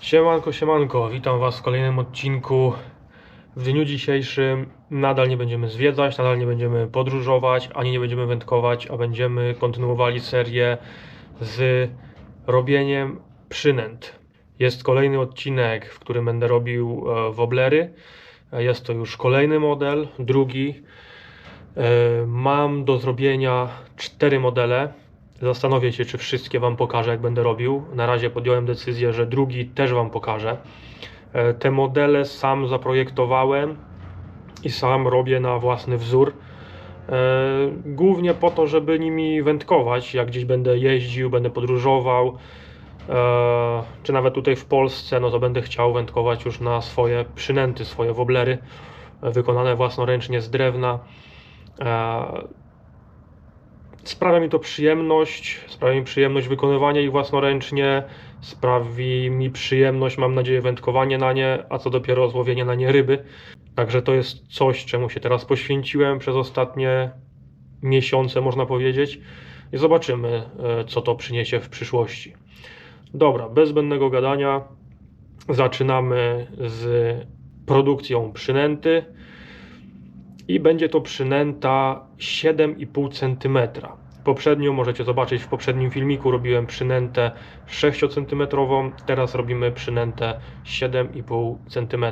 Siemanko, siemanko, witam Was w kolejnym odcinku. W dniu dzisiejszym nadal nie będziemy zwiedzać, nadal nie będziemy podróżować, ani nie będziemy wędkować, a będziemy kontynuowali serię z robieniem przynęt. Jest kolejny odcinek, w którym będę robił e, woblery. E, Jest to już kolejny model, drugi. E, Mam do zrobienia cztery modele. Zastanowię się, czy wszystkie Wam pokażę, jak będę robił. Na razie podjąłem decyzję, że drugi też Wam pokażę. E, Te modele sam zaprojektowałem i sam robię na własny wzór. E, Głównie po to, żeby nimi wędkować, jak gdzieś będę jeździł, będę podróżował, e, czy nawet tutaj w Polsce, no to będę chciał wędkować już na swoje przynęty, swoje woblery, wykonane własnoręcznie z drewna. Sprawia mi to przyjemność, sprawia mi przyjemność wykonywania ich własnoręcznie, sprawi mi przyjemność, mam nadzieję, wędkowanie na nie, a co dopiero złowienie na nie ryby. Także to jest coś, czemu się teraz poświęciłem przez ostatnie miesiące, można powiedzieć. I zobaczymy, e, co to przyniesie w przyszłości. Dobra, bez zbędnego gadania, zaczynamy z produkcją przynęty i będzie to przynęta 7,5 cm. Poprzednio możecie zobaczyć w poprzednim filmiku robiłem przynętę 6 cm, teraz robimy przynętę 7,5 cm.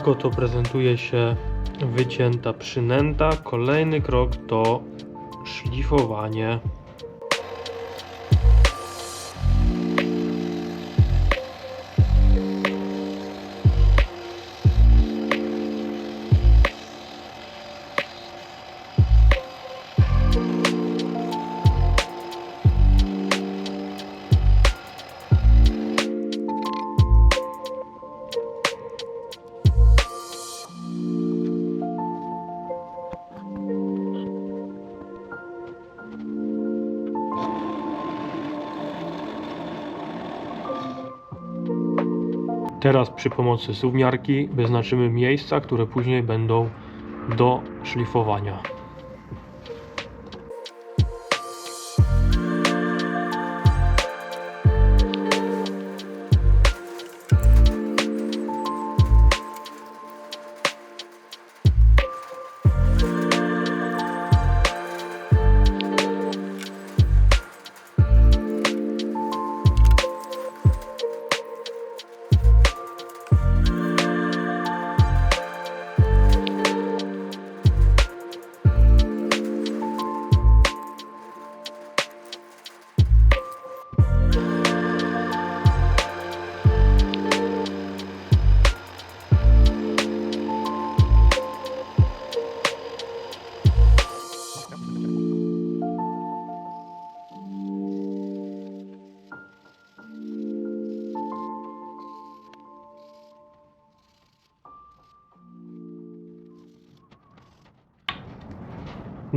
Tak oto prezentuje się wycięta przynęta. Kolejny krok to szlifowanie. Teraz przy pomocy suwmiarki wyznaczymy miejsca, które później będą do szlifowania.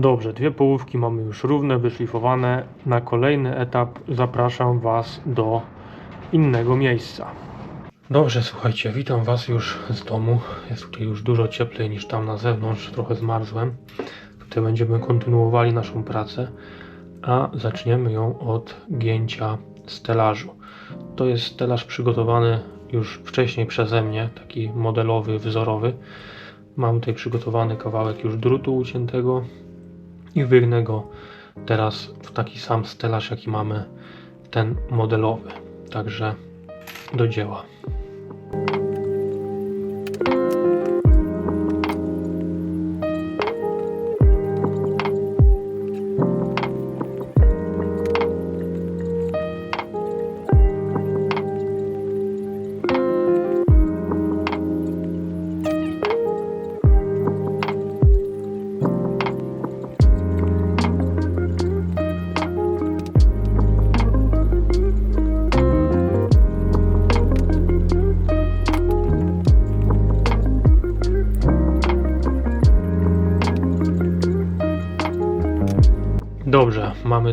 Dobrze, dwie połówki mamy już równe, wyszlifowane. Na kolejny etap zapraszam Was do innego miejsca. Dobrze, słuchajcie, witam Was już z domu. Jest tutaj już dużo cieplej niż tam na zewnątrz, trochę zmarzłem. Tutaj będziemy kontynuowali naszą pracę, a zaczniemy ją od gięcia stelażu. To jest stelaż przygotowany już wcześniej przeze mnie, taki modelowy, wzorowy. Mam tutaj przygotowany kawałek już drutu uciętego, i wygnę go teraz w taki sam stelaż, jaki mamy ten modelowy. Także do dzieła.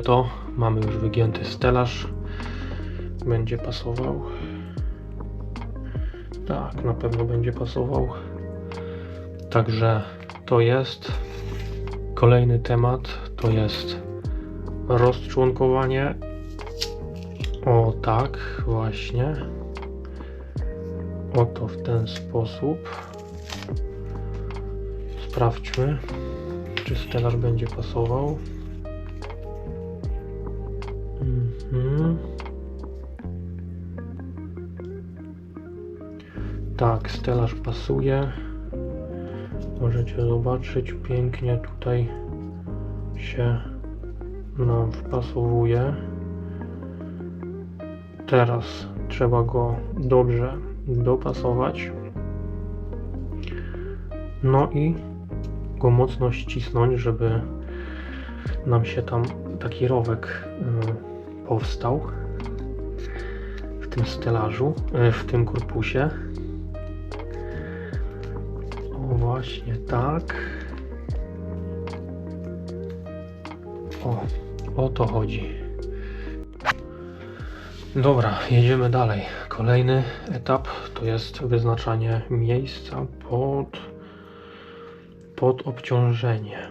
Mamy to, mamy już wygięty stelaż. Będzie pasował. Tak, na pewno będzie pasował. Także to jest. Kolejny temat to jest rozczłonkowanie. O tak, właśnie. Oto w ten sposób. Sprawdźmy, czy stelaż będzie pasował. Mhm. Tak, stelaż pasuje. Możecie zobaczyć, pięknie tutaj się nam wpasowuje. Teraz trzeba go dobrze dopasować. No i go mocno ścisnąć, żeby nam się tam taki rowek y, powstał w tym stelażu, y, w tym korpusie. O właśnie tak. O, o to chodzi. Dobra, jedziemy dalej. Kolejny etap to jest wyznaczanie miejsca pod, pod obciążenie.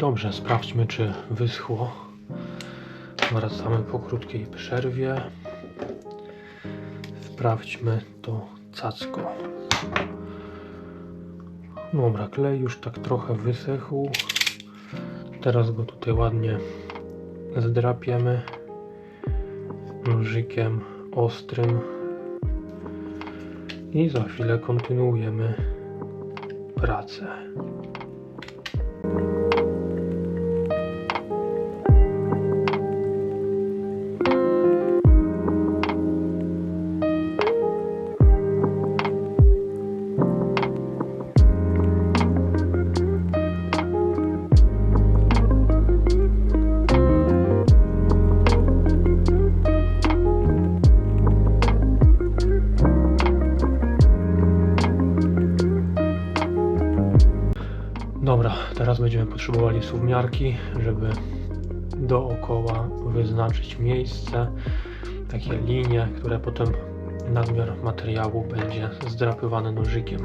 Dobrze, sprawdźmy czy wyschło. Wracamy po krótkiej przerwie. Sprawdźmy to cacko. Dobra, klej już tak trochę wysechł. Teraz go tutaj ładnie zdrapiemy nożykiem ostrym i za chwilę kontynuujemy pracę. Będziemy potrzebowali suwmiarki, żeby dookoła wyznaczyć miejsce, takie linie, które potem nadmiar materiału będzie zdrapywany nożykiem.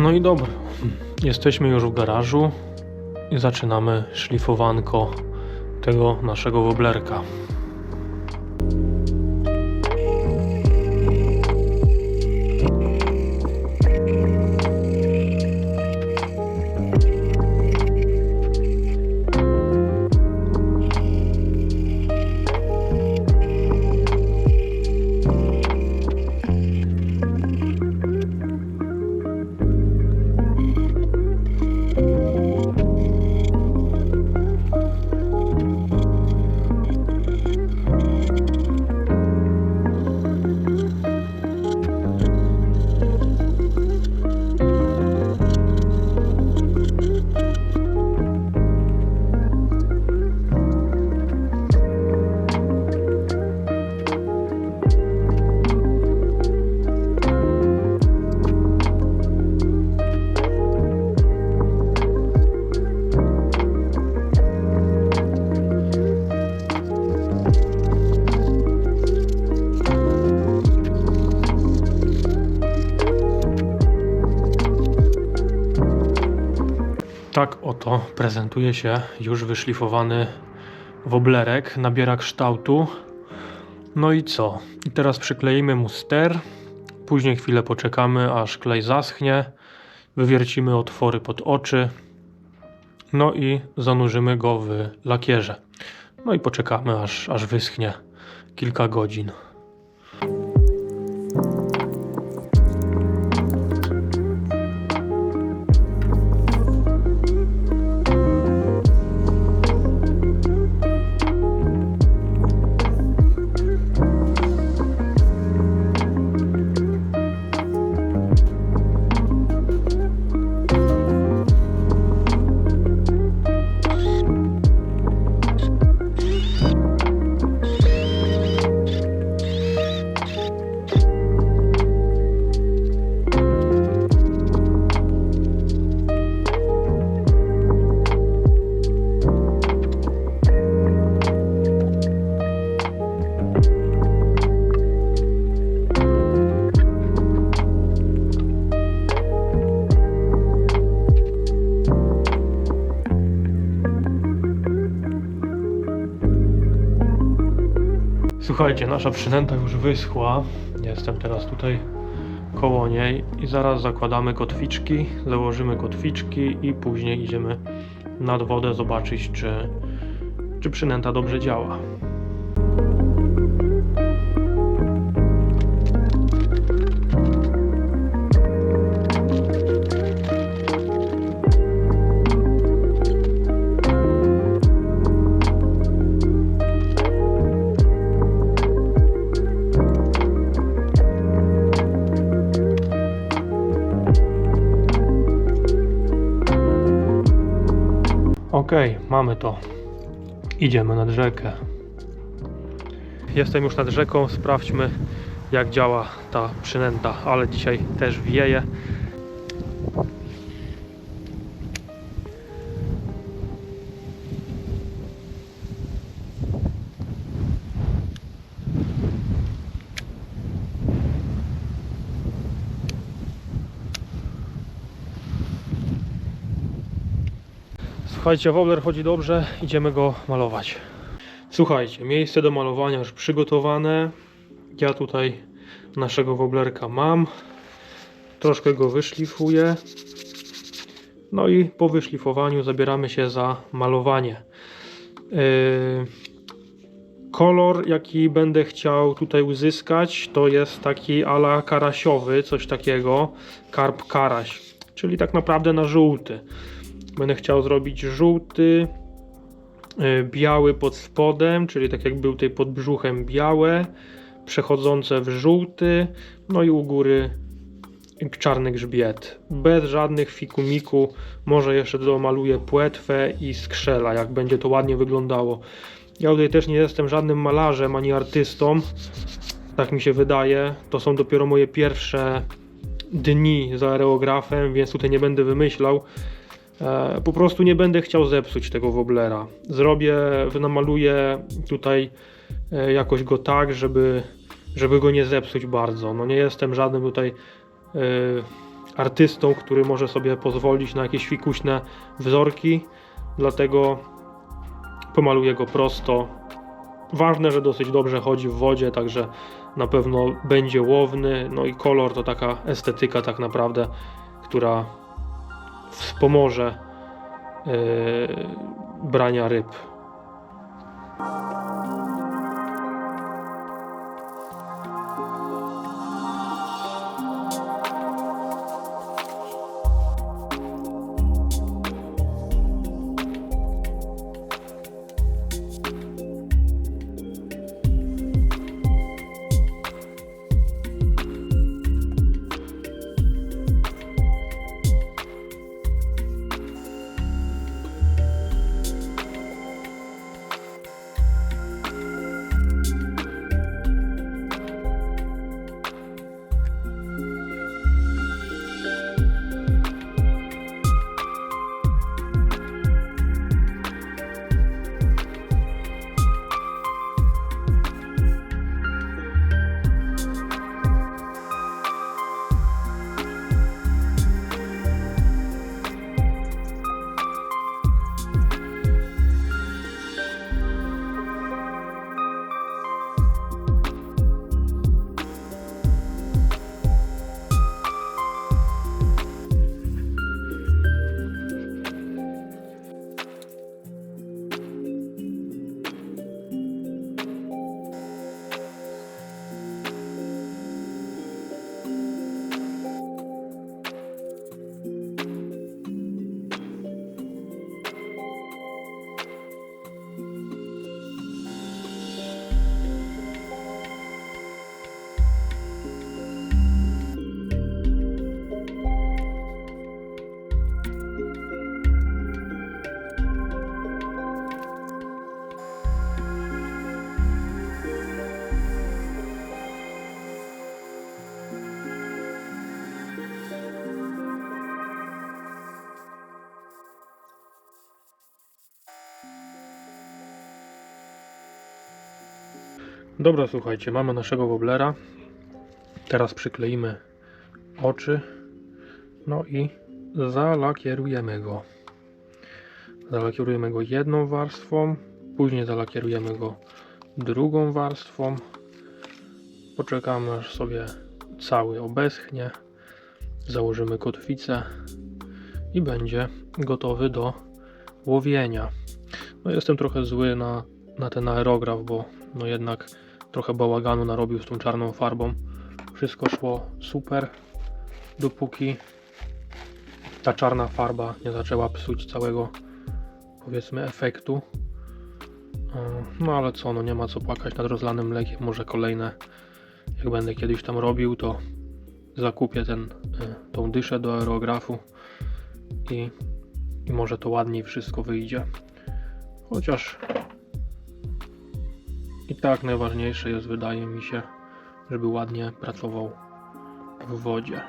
No i dobra, jesteśmy już w garażu i zaczynamy szlifowanko tego naszego woblerka. Tak oto prezentuje się już wyszlifowany woblerek, nabiera kształtu. No i co? I teraz przykleimy mu ster, później chwilę poczekamy aż klej zaschnie, wywiercimy otwory pod oczy, no i zanurzymy go w lakierze. No i poczekamy aż, aż wyschnie kilka godzin. Słuchajcie, nasza przynęta już wyschła. Jestem teraz tutaj koło niej i zaraz zakładamy kotwiczki, założymy kotwiczki i później idziemy nad wodę zobaczyć, czy, czy przynęta dobrze działa. Mamy to. Idziemy nad rzekę. Jestem już nad rzeką, sprawdźmy jak działa ta przynęta, ale dzisiaj też wieje. Słuchajcie, wobler chodzi dobrze, idziemy go malować. Słuchajcie, miejsce do malowania już przygotowane. Ja tutaj naszego woblerka mam. Troszkę go wyszlifuję. No i po wyszlifowaniu zabieramy się za malowanie. Yy, kolor, jaki będę chciał tutaj uzyskać, to jest taki ala karasiowy, coś takiego, karp karaś, czyli tak naprawdę na żółty. Będę chciał zrobić żółty, y, biały pod spodem, czyli tak jak był tutaj pod brzuchem białe, przechodzące w żółty, no i u góry czarny grzbiet. Bez żadnych fikumiku, może jeszcze domaluję płetwę i skrzela, jak będzie to ładnie wyglądało. Ja tutaj też nie jestem żadnym malarzem ani artystą, tak mi się wydaje. To są dopiero moje pierwsze dni za aerografem, więc tutaj nie będę wymyślał. E, po prostu nie będę chciał zepsuć tego woblera. Zrobię, namaluję tutaj e, jakoś go tak, żeby, żeby go nie zepsuć bardzo. No nie jestem żadnym tutaj e, artystą, który może sobie pozwolić na jakieś fikuśne wzorki, dlatego pomaluję go prosto. Ważne, że dosyć dobrze chodzi w wodzie, także na pewno będzie łowny. No i kolor to taka estetyka tak naprawdę, która wspomoże yy, brania ryb. Dobra, słuchajcie, mamy naszego woblera. Teraz przykleimy oczy. No i zalakierujemy go. Zalakierujemy go jedną warstwą, później zalakierujemy go drugą warstwą. Poczekamy aż sobie cały obeschnie. Założymy kotwicę i będzie gotowy do łowienia. No jestem trochę zły na, na ten aerograf, bo no jednak trochę bałaganu narobił z tą czarną farbą. Wszystko szło super, dopóki ta czarna farba nie zaczęła psuć całego powiedzmy efektu. No ale co, no nie ma co płakać nad rozlanym mlekiem. Może kolejne, jak będę kiedyś tam robił, to zakupię ten, e, tą dyszę do aerografu i, i może to ładniej wszystko wyjdzie. Chociaż i tak najważniejsze jest, wydaje mi się, żeby ładnie pracował w wodzie.